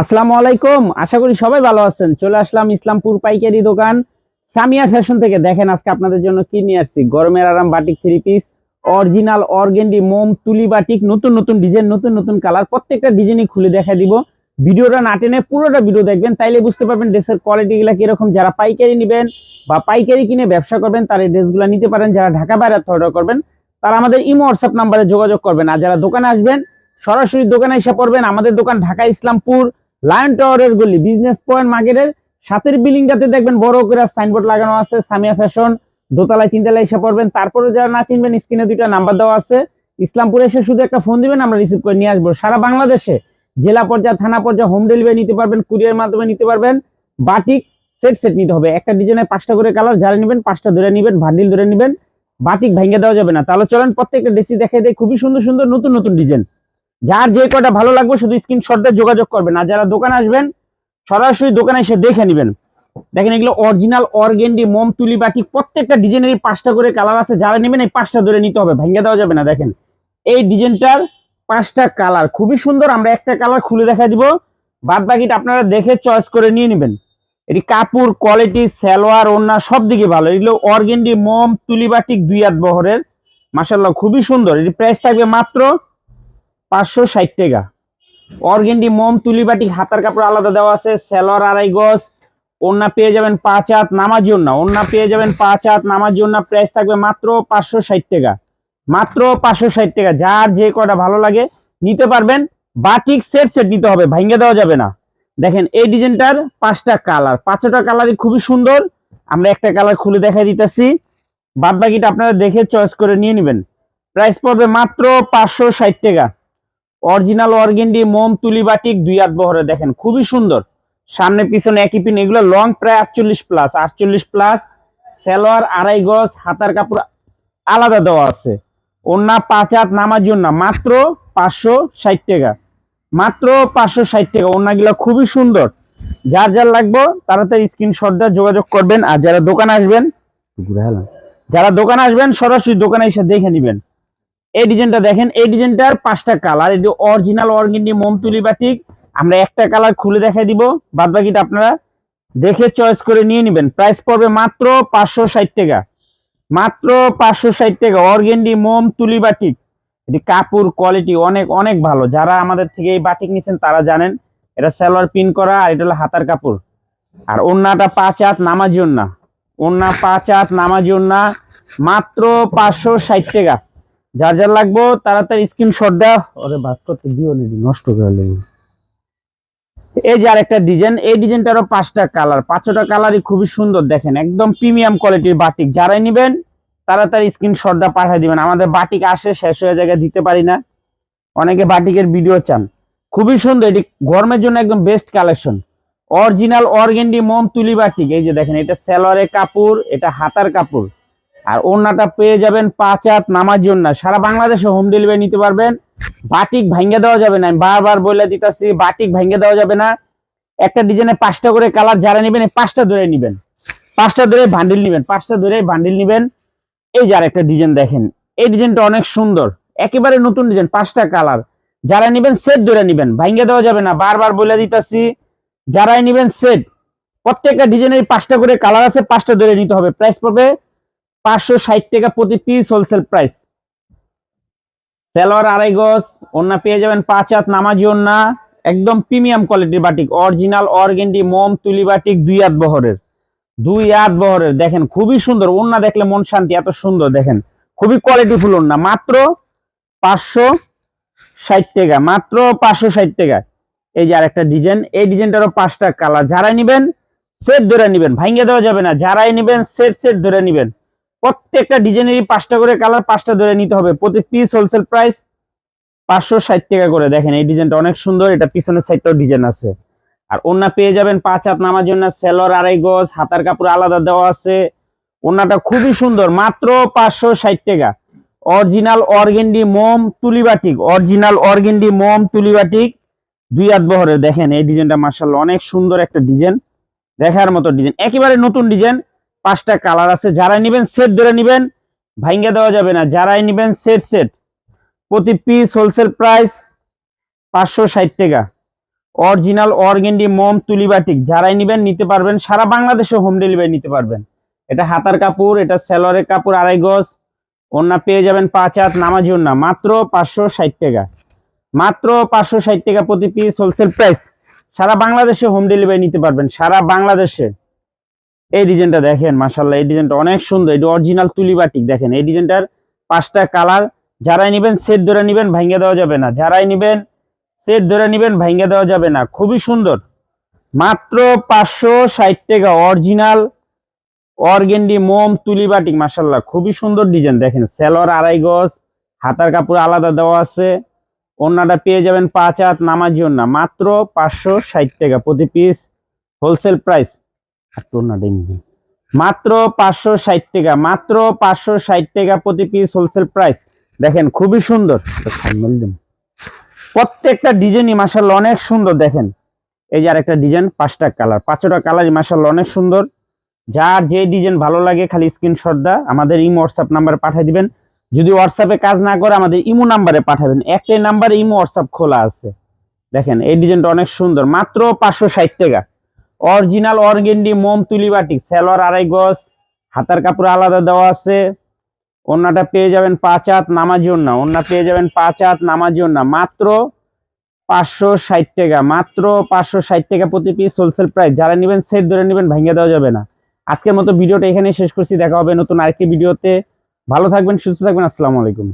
আসসালামু আলাইকুম। আশা করি সবাই ভালো আছেন। চলে আসলাম ইসলামপুর পাইকারি দোকান। সামিয়া ফ্যাশন থেকে দেখেন আজকে আপনাদের জন্য কি নিয়ে আসছি। গরমের আরাম batik three piece original organdy মোম, তুলি বাটিক, নতুন নতুন ডিজাইন নতুন নতুন কালার প্রত্যেকটা ডিজাইনই খুলে দেখা দিব। ভিডিওটা না টেনে পুরোটা ভিডিও দেখবেন, তাইলে বুঝতে পারবেন ড্রেসের কোয়ালিটি গুলা কীরকম। যারা পাইকারি নেবেন বা পাইকারি কিনে ব্যবসা করবেন, তারা এই ড্রেসগুলো নিতে পারেন। যারা ঢাকা বাইরে অর্ডার করবেন, তারা আমাদের ইমো হোয়াটসঅ্যাপ নাম্বারে যোগাযোগ করবেন। আর যারা দোকানে আসবেন, সরাসরি দোকানে এসে পড়বেন। আমাদের দোকান ঢাকা ইসলামপুর লায়ন টাওয়ারের গলি বিজনেস পয়েন্ট মার্কেটের সাথের বিল্ডিংটাতে দেখবেন বড় করে সাইনবোর্ড লাগানো আছে, সামিয়া ফ্যাশন দোতলায় তিনতলায় এসে পড়বেন। তারপরে যারা না চিনবেন স্ক্রিনে দুইটা নাম্বার দেওয়া আছে। ইসলামপুরে এসে শুধু একটা ফোন দিবেন, আমরা রিসিভ করে নিয়ে আসব। সারা বাংলাদেশে জেলা পর্যায়ে, থানা পর্যায়ে হোম ডেলিভারি নিতে পারবেন কুরিয়ার মাধ্যমে নিতে পারবেন। বাটিক সেট সেট নিতে হবে। একটা ডিজাইনের পাঁচটা করে কালার যারা নেবেন, পাঁচটা ধরে নেবেন ভান্ডিল ধরে নেবেন। বাটিক ভেঙে দেওয়া যাবে না। তাহলে চলেন, প্রত্যেকটা ডেসি দেখে দেয় খুবই সুন্দর সুন্দর, নতুন নতুন ডিজাইন যার যে কয়টা ভালো লাগবে শুধু স্ক্রিনশট দিয়ে যোগাযোগ করবেন। আর যারা দোকানে আসবেন, সরাসরি দোকানে এসে দেখে নেবেন। দেখেন এগুলো অরিজিনাল অর্গেন্ডি মোম, তুলি বাটি, প্রত্যেকটা ডিজাইনেরই পাঁচটা করে কালার আছে। যারা নেবেন এই পাঁচটা ধরে নিতে হবে ভেঙে দেওয়া যাবে না, দেখেন। এই ডিজাইনটার পাঁচটা কালার খুবই সুন্দর। আমরা একটা কালার খুলে দেখা দিব। বাদ বাকিটা আপনারা দেখে চয়েস করে নিয়ে নেবেন। এটি কাপড় কোয়ালিটি সালোয়ার, ওড়না, সব দিকে ভালো। এগুলো অর্গেন্ডি মোম, তুলি বাটিক দুই হাত বহরের। মাসাল্লাহ খুবই সুন্দর। এটি প্রাইস থাকবে মাত্র পাঁচশো ষাট টাকা। অর্গেন্ডি, মোম, তুলি বাটিক হাতার কাপড় আলাদা দেওয়া আছে। সেলর, আড়াই গজ। ওন্না পেয়ে যাবেন পাঁচ হাত নামার জন্য। ওন্না পেয়ে যাবেন পাঁচ হাত নামার জন্য প্রাইস থাকবে মাত্র পাঁচশো ষাট টাকা। মাত্র পাঁচশো ষাট টাকা। যার যে কটা ভালো লাগে নিতে পারবেন। বাটিক সেট সেট নিতে হবে, ভাঙ্গে দেওয়া যাবে না। দেখেন এই ডিজাইনটার পাঁচটা কালার পাঁচটা কালারই খুবই সুন্দর। আমরা একটা কালার খুলে দেখাই দিতেছি। বাদ বাকিটা আপনারা দেখে চয়েস করে নিয়ে নেবেন। প্রাইস পড়বে মাত্র পাঁচশো ষাট টাকা। অরিজিনাল অর্গেন্ডি মোম তুলি বাটিক দুই হাত বহরে দেখেন খুবই সুন্দর। সামনে পিছনে একই পিন এগুলো লং প্রায় আটচল্লিশ প্লাস আটচল্লিশ প্লাস সেলোয়ার আড়াই গজ হাতার কাপড় আলাদা দেওয়া আছে। ওন্না পাঁচ হাত নামার জন্য মাত্র পাঁচশো ষাট টাকা মাত্র পাঁচশো ষাট টাকা। ওন্নাগুলো খুবই সুন্দর। যার যার লাগবে তাড়াতাড়ি স্ক্রিনশট দিয়ে যোগাযোগ করবেন আর যারা দোকানে আসবেন যারা দোকানে আসবেন সরাসরি দোকানে এসে দেখে নেবেন। এই ডিজাইনটা দেখেন, এই ডিজাইনটার পাঁচটা কালার। এটি অরিজিনাল অর্গেন্ডি মোমতুলি বাটিক, আমরা একটা কালার খুলে দেখাই দিব। বাদ বাকিটা আপনারা দেখে চয়েস করে নিয়ে নেবেন। প্রাইস পড়বে মাত্র পাঁচশো ষাট টাকা। মাত্র পাঁচশো ষাট টাকা অর্গেন্ডি মোম, তুলি বাটিক। এটি কাপড় কোয়ালিটি অনেক অনেক ভালো। যারা আমাদের থেকে এই বাটিক নিছেন, তারা জানেন, এটা সালোয়ার পিন করা আর এটা হলো হাতার কাপড়। আর ওন্নাটা পাঁচ হাত নামাজি ওন্না ওন্না পাঁচ হাত নামাজি ওন্না মাত্র পাঁচশো ষাট টাকা। যার যার লাগবো, তাড়াতাড়ি স্ক্রিনশট দাও ওরে বাদ করতে দিও না নষ্ট করে এই যে আরেকটা ডিজাইন এই ডিজাইনটারও পাঁচটা কালার পাঁচটা কালারই খুবই সুন্দর, দেখেন, একদম প্রিমিয়াম কোয়ালিটির বাটিক যারাই নেবেন, তাড়াতাড়ি স্ক্রিনশট দা পাঠিয়ে দিবেন। আমাদের বাটিক আসে, শেষ হয়ে জায়গায় দিতে পারি না। অনেকে বাটিকের ভিডিও চান। খুবই সুন্দর, এটি গরমের জন্য একদম বেস্ট কালেকশন অরিজিনাল অর্গেন্ডি মোম তুলি বাটিক এই যে দেখেন, এটা সেলোয়ারের কাপড়, এটা হাতার কাপড়। আর ওড়নাটা পেয়ে যাবেন পাঁচ হাত নামার জন্য। সারা বাংলাদেশে হোম ডেলিভারি নিতে পারবেন। বাটিক ভাঙ্গে দেওয়া যাবে না। আমি বারবার বলে দিতেছি, বাটিক ভাঙ্গে দেওয়া যাবে না। একটা ডিজাইনে পাঁচটা করে কালার যারা নেবেন পাঁচটা ধরে নেবেন। পাঁচটা ধরে বান্ডিল নেবেন, পাঁচটা ধরে বান্ডিল নেবেন। এই যে একটা ডিজাইন দেখেন। এই ডিজাইনটা অনেক সুন্দর। একেবারে নতুন ডিজাইন পাঁচটা কালার যারা নেবেন সেট ধরে নেবেন। ভাঙ্গে দেওয়া যাবে না। বারবার বলে দিতেছি, যারাই নেবেন সেট প্রত্যেকটা ডিজাইনের পাঁচটা করে কালার আছে, পাঁচটা ধরে নিতে হবে। প্রাইস পড়বে পাঁচশো ষাট টাকা প্রতি পিস হোলসেল প্রাইস সেলোয়ার আড়াই গজ ওন্না পেয়ে যাবেন পাঁচ হাত নামাজি ওন্না একদম প্রিমিয়াম কোয়ালিটির বাটিক অরিজিনাল অর্গেন্ডি মোম, তুলি বাটিক দুই হাত বহরের। দুই হাত বহরের, দেখেন খুবই সুন্দর ওন্না দেখলে মন শান্তি, এত সুন্দর, দেখেন, খুবই ওন্না মাত্র পাঁচশো ষাট টাকা, মাত্র পাঁচশো ষাট টাকা। এই যে আরেকটা ডিজাইন এই ডিজাইনটারও পাঁচটা কালার যারাই নিবেন সেট ধরে নিবেন, ভাঙ্গে দেওয়া যাবে না, যারাই নিবেন সেট সেট ধরে নিবেন। প্রত্যেকটা ডিজাইনেরই পাঁচটা করে কালার, পাঁচটা ধরে নিতে হবে। প্রতি পিস হোলসেল প্রাইস পাঁচশো ষাট টাকা করে। দেখেন, এই ডিজাইনটা অনেক সুন্দর, এটা পিছনের সাইডটাও ডিজাইন আছে। আর ওন্না পেয়ে যাবেন পাঁচ হাত নামার জন্য, সেলর, আড়াই গজ, হাতার কাপড় আলাদা দেওয়া আছে। ওন্নাটা খুবই সুন্দর, মাত্র পাঁচশো ষাট টাকা। অরিজিনাল অর্গেন্ডি মোম তুলিবাটিক অরিজিনাল অর্গেন্ডি মোম তুলিবাটিক দুই হাত বহরে। দেখেন, এই ডিজাইনটা মার্শাল অনেক সুন্দর একটা ডিজাইন, দেখার মতো ডিজাইন। একেবারে নতুন ডিজাইন পাঁচটা কালার আছে। যারা নেবেন সেট ধরে নেবেন, ভাঙ্গে দেওয়া যাবে না। যারাই নেবেন সেট সেট প্রতি পিস হোলসেল প্রাইস পাঁচশো ষাট টাকা। অরিজিনাল অর্গেন্ডি মোম, তুলি বাটিক, যারাই নিবেন নিতে পারবেন। সারা বাংলাদেশে হোম ডেলিভারি নিতে পারবেন। এটা হাতার কাপড়, এটা সেলরের কাপড়, আড়াই গজ। ওন্না পেয়ে যাবেন পাঁচ হাত, নামাজি ওন্না মাত্র পাঁচশো ষাট টাকা। মাত্র পাঁচশো ষাট টাকা প্রতি পিস হোলসেল প্রাইস সারা বাংলাদেশে হোম ডেলিভারি নিতে পারবেন। সারা বাংলাদেশে। এই ডিজাইনটা দেখেন মাসাল্লাহ এই ডিজাইনটা অনেক সুন্দর এটা অরিজিনাল তুলি বাটিক দেখেন, এই ডিজাইনটার পাঁচটা কালার যারাই নিবেন সেট ধরে নিবেন ভাঙ্গে দেওয়া যাবে না, যারাই নিবেন সেট ধরে নিবেন ভাঙ্গে দেওয়া যাবে না, খুবই সুন্দর। মাত্র পাঁচশো ষাট টাকা অরিজিনাল অর্গেন্ডি মোম, তুলি বাটিক মাসাল্লাহ খুবই সুন্দর ডিজাইন, দেখেন সেলর আড়াই গজ, হাতার কাপড় আলাদা দেওয়া আছে অন্যটা পেয়ে যাবেন পাঁচ হাত নামার জন্য, মাত্র পাঁচশো ষাট টাকা প্রতি পিস হোলসেল প্রাইস মাত্র পাঁচশো ষাট টাকা, মাত্র পাঁচশো ষাট টাকা প্রতি পিস হোলসেল প্রাইস দেখেন, খুবই সুন্দর। প্রত্যেকটা ডিজাইনই মাসাল্লাহ অনেক সুন্দর, দেখেন। এই যে আরেকটা ডিজাইন, পাঁচটা কালার। পাঁচটা কালার মাসাল্লাহ অনেক সুন্দর। যার যে ডিজাইন ভালো লাগে খালি স্ক্রিনশট দা, আমাদের ইমো হোয়াটসঅ্যাপ নাম্বারে পাঠিয়ে দিবেন। যদি হোয়াটসঅ্যাপে কাজ না করে, আমাদের ইমো নাম্বারে পাঠাবেন। একটাই নাম্বারে ইমো হোয়াটসঅ্যাপ খোলা আছে। দেখেন, এই ডিজাইনটা অনেক সুন্দর। মাত্র পাঁচশো ষাট টাকা। অরিজিনাল অর্গেন্ডি মোম তুলি বাটিক সেলর আড়াই গজ, হাতার কাপড় আলাদা দেওয়া আছে। ওন্নাটা পেয়ে যাবেন পাঁচ হাত নামাজি ওন্না ওন্না পেয়ে যাবেন পাঁচ হাত নামাজি জন্য মাত্র পাঁচশো ষাট টাকা। মাত্র পাঁচশো ষাট টাকা প্রতি পিস হোলসেল প্রাইস যারা নেবেন সেট ধরে নেবেন ভেঙে দেওয়া যাবে না। আজকের মতো ভিডিওটা এখানেই শেষ করছি। দেখা হবে নতুন আরেকটি ভিডিওতে। ভালো থাকবেন, সুস্থ থাকবেন। আসসালামু আলাইকুম।